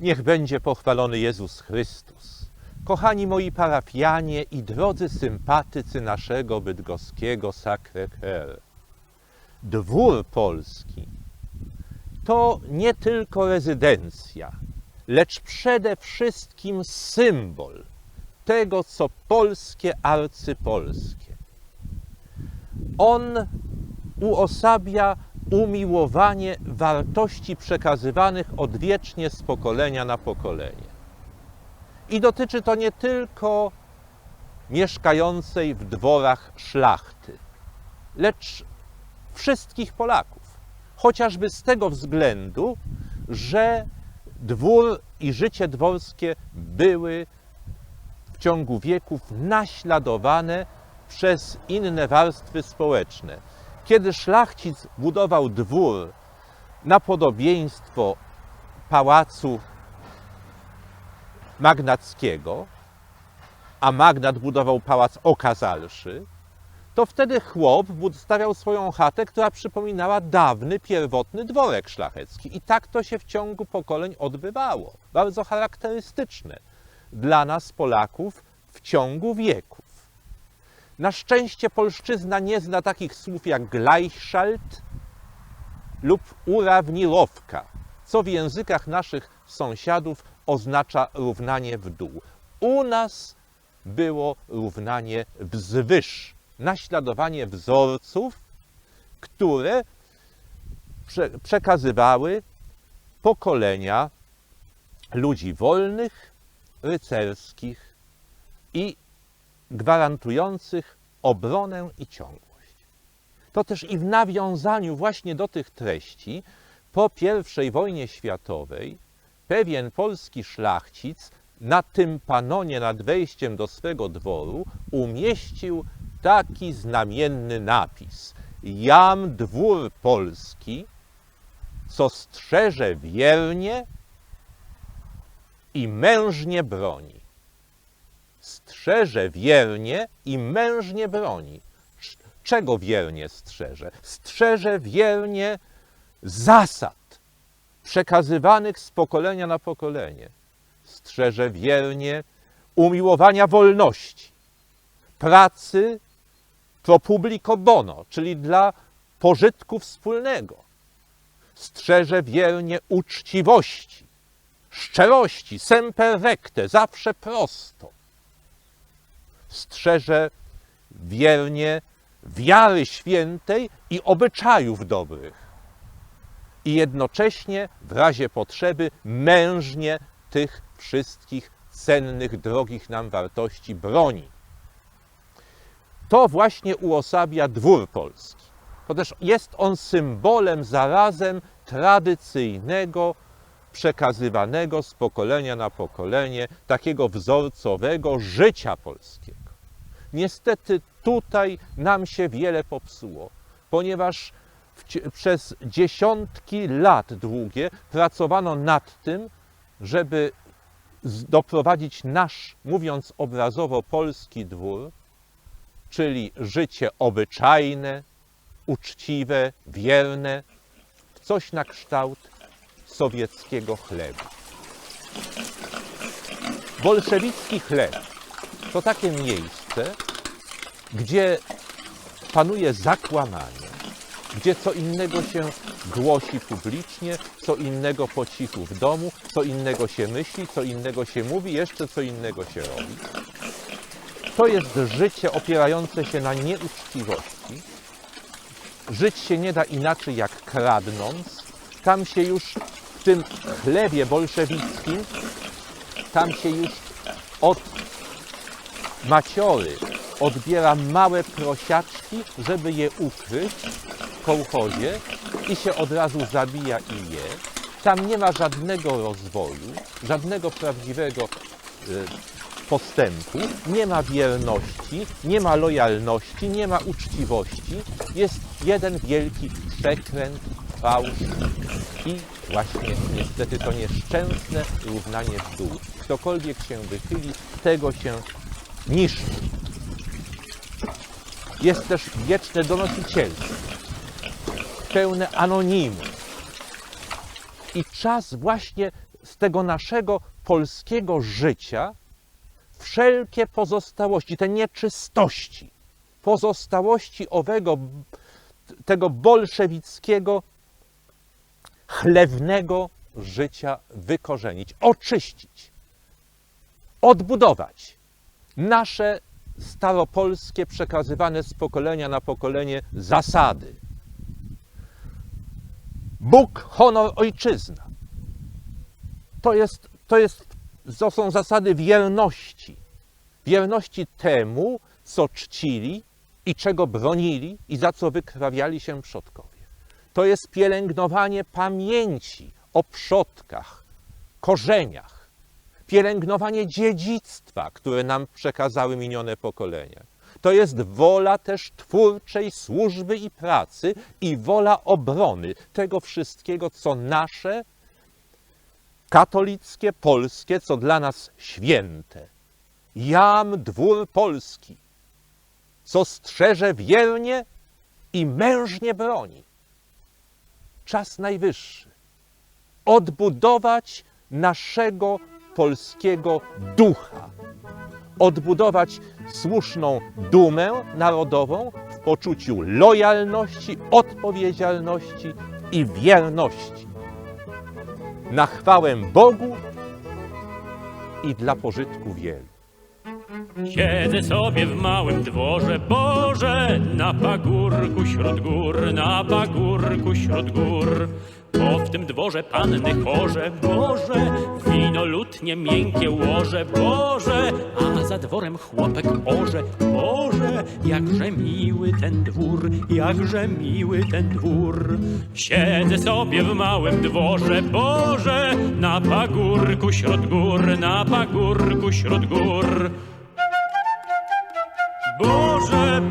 Niech będzie pochwalony Jezus Chrystus. Kochani moi parafianie i drodzy sympatycy naszego bydgoskiego Sacré-Cœur. Dwór polski to nie tylko rezydencja, lecz przede wszystkim symbol tego, co polskie, arcypolskie. On uosabia umiłowanie wartości przekazywanych odwiecznie z pokolenia na pokolenie. I dotyczy to nie tylko mieszkającej w dworach szlachty, lecz wszystkich Polaków. Chociażby z tego względu, że dwór i życie dworskie były w ciągu wieków naśladowane przez inne warstwy społeczne. Kiedy szlachcic budował dwór na podobieństwo pałacu magnackiego, a magnat budował pałac okazalszy, to wtedy chłop stawiał swoją chatę, która przypominała dawny, pierwotny dworek szlachecki. I tak to się w ciągu pokoleń odbywało. Bardzo charakterystyczne dla nas, Polaków, w ciągu wieków. Na szczęście polszczyzna nie zna takich słów jak Gleichschalt lub urawniłowka, co w językach naszych sąsiadów oznacza równanie w dół. U nas było równanie wzwyż, naśladowanie wzorców, które prze przekazywały pokolenia ludzi wolnych, rycerskich i gwarantujących obronę i ciągłość. To też i w nawiązaniu właśnie do tych treści po I wojnie światowej pewien polski szlachcic na tym panonie nad wejściem do swego dworu umieścił taki znamienny napis Jam dwór polski, co strzeże wiernie i mężnie broni strzeże wiernie i mężnie broni. Czego wiernie strzeże? Strzeże wiernie zasad przekazywanych z pokolenia na pokolenie. Strzeże wiernie umiłowania wolności, pracy pro publico bono, czyli dla pożytku wspólnego. Strzeże wiernie uczciwości, szczerości, semper recte, zawsze prosto strzeże wiernie wiary świętej i obyczajów dobrych. I jednocześnie w razie potrzeby mężnie tych wszystkich cennych, drogich nam wartości broni. To właśnie uosabia dwór polski. To też jest on symbolem zarazem tradycyjnego, przekazywanego z pokolenia na pokolenie, takiego wzorcowego życia polskiego. Niestety tutaj nam się wiele popsuło, ponieważ przez dziesiątki lat długie pracowano nad tym, żeby doprowadzić nasz, mówiąc obrazowo, polski dwór, czyli życie obyczajne, uczciwe, wierne, coś na kształt sowieckiego chlebu. Bolszewicki chleb to takie miejsce, gdzie panuje zakłamanie, gdzie co innego się głosi publicznie, co innego po cichu w domu, co innego się myśli, co innego się mówi, jeszcze co innego się robi. To jest życie opierające się na nieuczciwości. Żyć się nie da inaczej jak kradnąc. Tam się już w tym chlebie bolszewickim, tam się już od maciory odbiera małe prosiaczki, żeby je ukryć w kołchozie i się od razu zabija i je. Tam nie ma żadnego rozwoju, żadnego prawdziwego y, postępu, nie ma wierności, nie ma lojalności, nie ma uczciwości. Jest jeden wielki przekręt, fałsz i właśnie niestety to nieszczęsne równanie w dół. Ktokolwiek się wychyli, tego się niszczy. Jest też wieczne donosicielstwo, pełne anonimu. I czas właśnie z tego naszego polskiego życia wszelkie pozostałości, te nieczystości, pozostałości owego, tego bolszewickiego, chlewnego życia wykorzenić, oczyścić, odbudować nasze staropolskie, przekazywane z pokolenia na pokolenie zasady. Bóg, honor, ojczyzna. To, jest, to, jest, to są zasady wierności. Wierności temu, co czcili i czego bronili i za co wykrawiali się przodkowie. To jest pielęgnowanie pamięci o przodkach, korzeniach, pielęgnowanie dziedzictwa, które nam przekazały minione pokolenia. To jest wola też twórczej służby i pracy i wola obrony tego wszystkiego, co nasze, katolickie, polskie, co dla nas święte. Jam dwór polski, co strzeże wiernie i mężnie broni. Czas najwyższy odbudować naszego polskiego ducha, odbudować słuszną dumę narodową w poczuciu lojalności, odpowiedzialności i wierności. Na chwałę Bogu i dla pożytku wielu. Siedzę sobie w małym dworze, Boże, na pagórku śród gór, na pagórku śród gór. Bo w tym dworze panny chorze, Boże, wino lutnie miękkie łoże, Boże, a za dworem chłopek orze, Boże, jakże miły ten dwór, jakże miły ten dwór. Siedzę sobie w małym dworze, Boże, na pagórku śród gór, na pagórku śród gór. Boże,